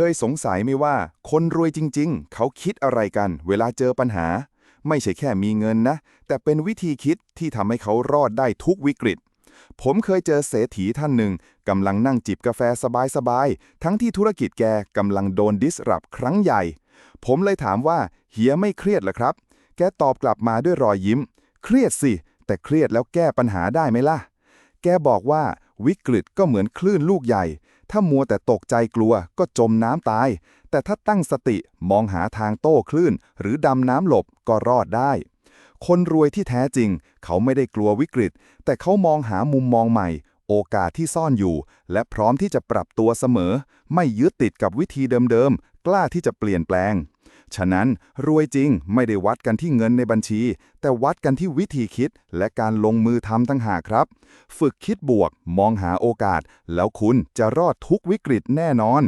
เคยสงสัยไหมว่า คนรวยจริง ๆ เขาคิดอะไรกัน เวลาเจอปัญหา ไม่ใช่แค่มีเงินนะ แต่เป็นวิธีคิดที่ทำให้เขารอดได้ทุกวิกฤต ผมเคยเจอเศรษฐีท่านหนึ่งกำลังนั่งจิบกาแฟสบายๆ ทั้งที่ธุรกิจแกกำลังโดนดิสรับครั้งใหญ่ ผมเลยถามว่า เฮียไม่เครียดเหรอครับ แกตอบกลับมาด้วยรอยยิ้ม เครียดสิ แต่เครียดแล้วแก้ปัญหาได้ไหมล่ะ แกบอกว่าวิกฤตก็เหมือนคลื่นลูกใหญ่ ถ้ามัวแต่ตกใจกลัวก็จมน้ำตาย แต่ถ้าตั้งสติมองหาทางโต้คลื่น หรือดำน้ำหลบก็รอดได้ คนรวยที่แท้จริง เขาไม่ได้กลัววิกฤต แต่เขามองหามุมมองใหม่ โอกาสที่ซ่อนอยู่ และพร้อมที่จะปรับตัวเสมอ ไม่ยึดติดกับวิธีเดิมๆ กล้าที่จะเปลี่ยนแปลง ฉะนั้นรวยจริงไม่ได้วัดกันที่เงินในบัญชี แต่วัดกันที่วิธีคิดและการลงมือทำตั้งหากครับ ฝึกคิดบวก มองหาโอกาส แล้วคุณจะรอดทุกวิกฤตแน่นอน